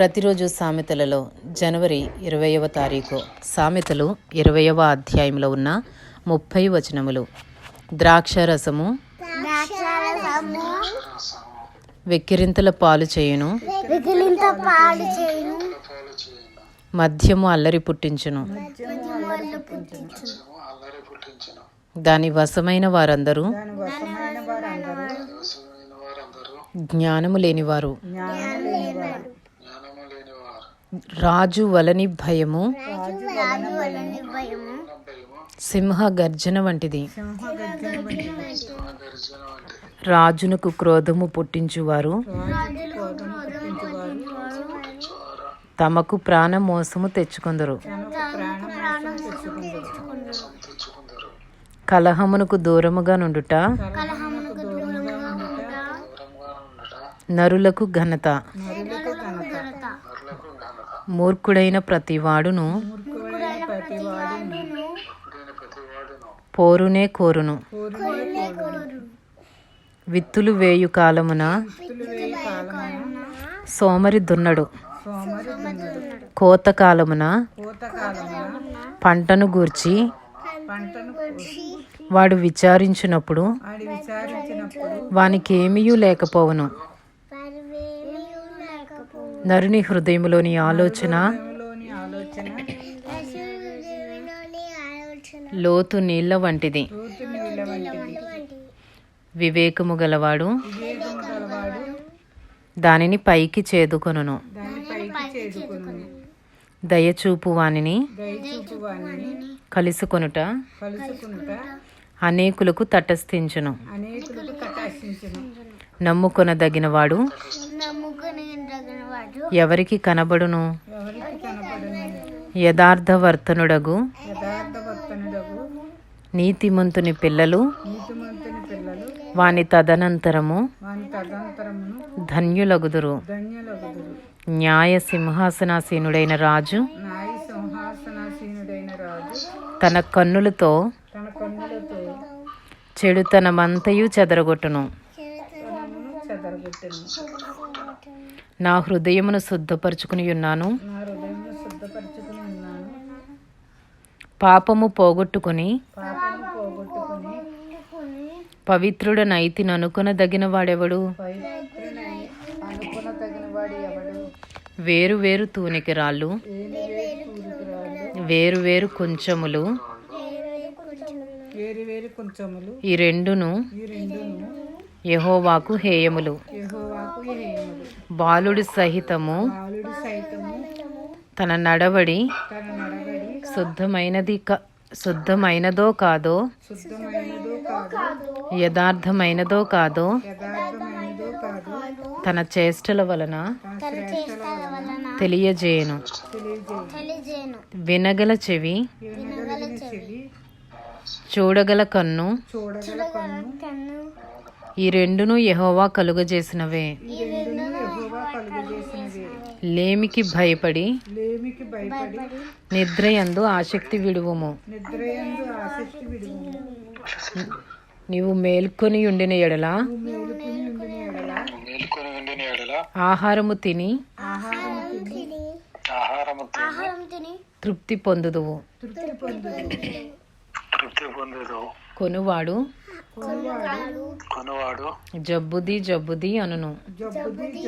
ప్రతిరోజు సామెతలలో జనవరి ఇరవైవ తారీఖు. సామెతలు ఇరవయవ అధ్యాయంలో ఉన్న ముప్పై వచనములు. ద్రాక్షరసము వెక్కిరింతల పాలు చేయును. వికిలింత పాలు చేయును. మద్యము అల్లరి పుట్టించును. దాని వశమైన వారందరూ జ్ఞానము లేనివారు. రాజు వలని భయము సింహ గర్జన వంటిది. రాజునకు క్రోధము పుట్టించువారు తమకు ప్రాణ మోసము తెచ్చుకొందరు కలహమునకు దూరముగా నుండుట నరులకు ఘనత. మూర్ఖుడైన ప్రతివాడును పోరునే కోరును. విత్తులు వేయు కాలమున సోమరి దున్నడు. కోత కాలమున పంటను గూర్చి వాడు విచారించినప్పుడు వానికి ఏమీయూ లేకపోవును. నరుని హృదయంలోని ఆలోచన లోతు నీళ్ళ వంటిది. వివేకము గలవాడు దానిని పైకి చేదుకొనును. దయచూపు వానిని కలుసుకొనుట అనేకులకు తటస్థించును. నమ్ముకొనదగినవాడు ఎవరికి కనబడును? యథార్థవర్తనుడగు. నీతిమంతుని పిల్లలు. వాని తదనంతరము ధన్యులగుదురు. న్యాయ సింహాసనాసీనుడైన రాజు. తన కన్నులతో చెడుతనమంతయు చెదరగొట్టును. నా హృదయమును శుద్ధపరచుకుని ఉన్నాను. పాపము పోగొట్టుకుని పవిత్రుడనైతి ననుకొనదగిన వాడెవడు వేరు వేరు తూనికి రాళ్ళు వేరు వేరు కొంచెములు ఈ రెండును యెహోవాకు హేయములు. బాలుడి సహితము తన నడవడి శుద్ధమైనది శుద్ధమైనదో కాదో యథార్థమైనదో కాదో తన చేష్టల వలన తెలియజేయను. వినగల చెవి చూడగల కన్ను ఈ రెండును యెహోవా కలుగజేసినవే. ఈ రెండు లేమికి భయపడి నిద్రయందు ఆసక్తి విడువుము. నీవు మేల్కొని ఉండిన ఎడల మేలుకొని ఉండిన ఎడల ఆహారము తిని ఆహారము తిని ఆహారం తిని తృప్తి పొందుదువు. తృప్తి పొందదు కొనువాడు కొనువాడు జబ్బుది జబ్బుది అనును. జబ్బుది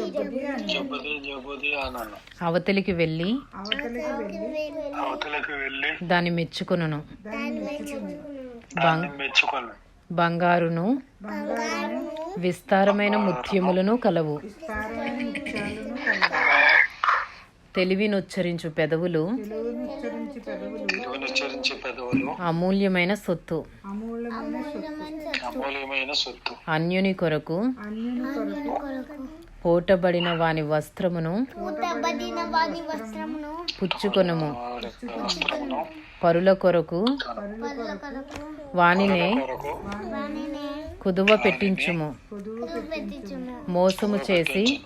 జబ్బుది అన్నాను అవతలికి వెళ్ళి అవతలకు వెళ్ళి. దాన్ని మెచ్చుకొనును. మెచ్చుకొని. బంగారును విస్తారమైన ముత్యములను కలవు. తెలివినుచ్చరించు పెదవులు ఉచ్చరించే పెదవులు. అమూల్యమైన సొత్తు. అమూల్యమైన సొత్తు. అన్యుని కొరకు పోటబడిన వాని వస్త్రమును పూతబడిన వాని వస్త్రమును పుచ్చుకొనుము. పరుల కొరకు వానినే వానిని కుదువ పెట్టించుము. పెట్టించుము. మోసము చేసి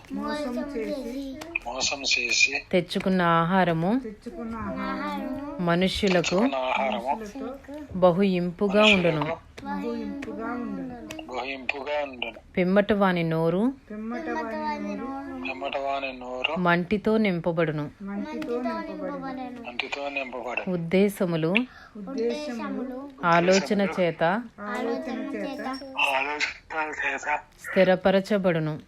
తెచ్చుకున్న ఆహారము మనుష్యులకు బహు ఇంపుగా ఉండును. ఉండను పిమ్మట వాని నోరు. వాని నోరు. మంటితో నింపబడును. మంటితో నింపబడను. ఉద్దేశములు. ఉద్దేశములు. ఆలోచన చేత. ఆలోచన చేత. ఆలోచన చేత స్థిరపరచబడును.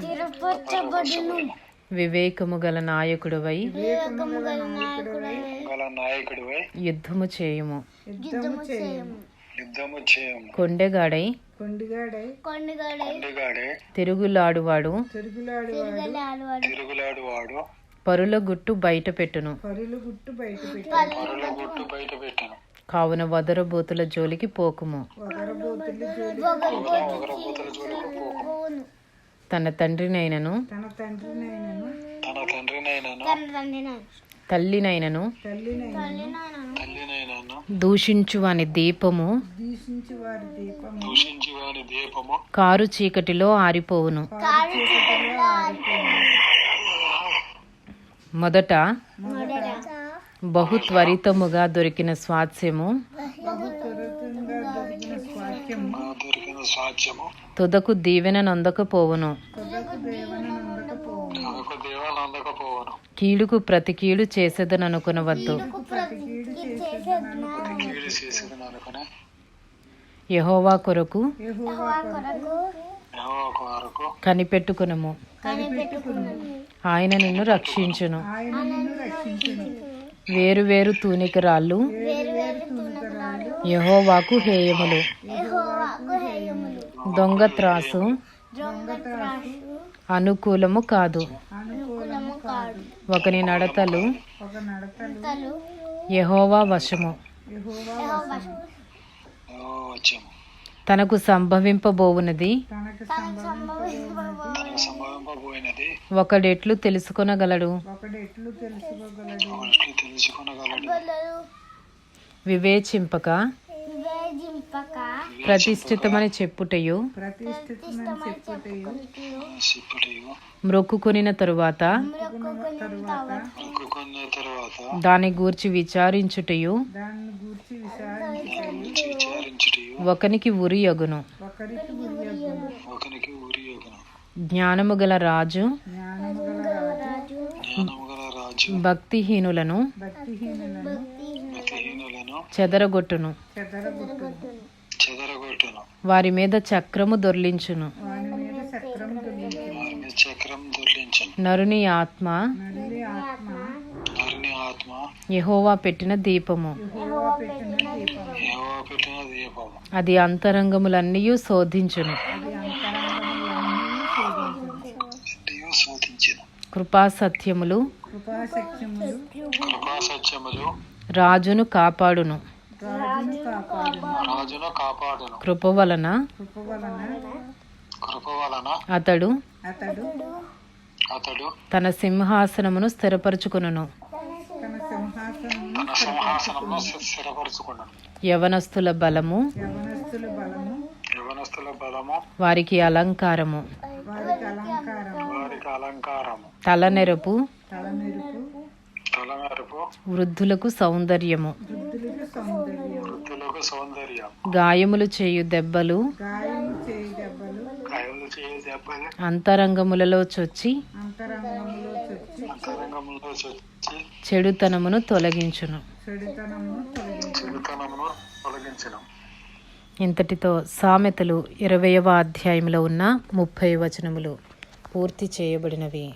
తిరుపరచబడును వివేకము గల నాయకుడువై. వివేకము గల నాయకుడై గల నాయకుడివై. యుద్ధము చేయుము. యుద్ధము చేయము కొండెగాడై కొండగాడై కొండగాడే తిరుగులాడువాడు. తిరగలాడువాడు. తిరుగులాడు వాడు పరుల గుట్టు బయట పెట్టును. పరుల గుట్టు బయట పెట్టాను. కావున వదరబోతుల జోలికి పోకుము. తన తండ్రినైనను. తల్లినైనను. తల్లినాయనను తల్లినైనను దూషించు వాని దీపము. దూషించి వాని దీపము కారు చీకటిలో ఆరిపోవును. మొదట బహు త్వరితముగా దొరికిన స్వాస్యము. తుదకు దీవెన నొందకపోవును. కీడుకు ప్రతి కీడు చేసేదననుకునవద్దు. కీడు చేసేది అనుకునే యహోవా కొరకు? కనిపెట్టుకునము. ఆయన నిన్ను రక్షించును. వేరు వేరు తూనిక రాళ్ళు వేరు వేరు తునకరాలు యహోవాకు హేయములు. దొంగ త్రాసు అనుకూలము కాదు. ఒకని నడతలు తలు యహోవా వశము. తనకు సంభవింపబోవునది. ఒకడెట్లు తెలుసుకొనగలడు. వివేచింపక. ప్రతిష్ఠితమని చెప్పుటయు. మ్రొక్కుకొనిన తరువాత. దాని గూర్చి విచారించుటయు. గురించి విచారించుటయు ఒకనికి ఉరియగును ఒకనికి ఊరి యొగను జ్ఞానము గల రాజు భక్తిహీనులను చెదరగొట్టును. చెదరగొట్టును. వారి మీద చక్రము దొర్లించును. వారి మీద చక్రం దొర్లించను. నరుని ఆత్మ నరుని ఆత్మ యెహోవా పెట్టిన దీపము. ఏవో పెట్టిన దీపము. అది అంతరంగములన్నీ శోధించును. కృపా సత్యములు కృపా సత్యములు రాజును కాపాడును. రాజును కాపాడును. కృప వలన కృప వలన అతడు అతడు తన సింహాసనమును స్థిరపరచుకును తన సింహాసనంలో స్థిరపరచుకున్నాను. యవనస్తుల బలము. యవనస్తుల బలము. వారికి అలంకారము. వారికి అలంకారము. తలనెరపు. తలమెరుపు వృద్ధులకు సౌందర్యము. వృద్ధులకు సౌందర్యం గాయములు చేయు దెబ్బలు. కాయలు చేయ దెబ్బలు. అంతరంగములలో చొచ్చి అంతరంగంలో చొచ్చి చెడుతనమును తొలగించును. ఇంతటితో సామెతలు ఇరవయవ అధ్యాయంలో ఉన్న ముప్పై వచనములు పూర్తి చేయబడినవి.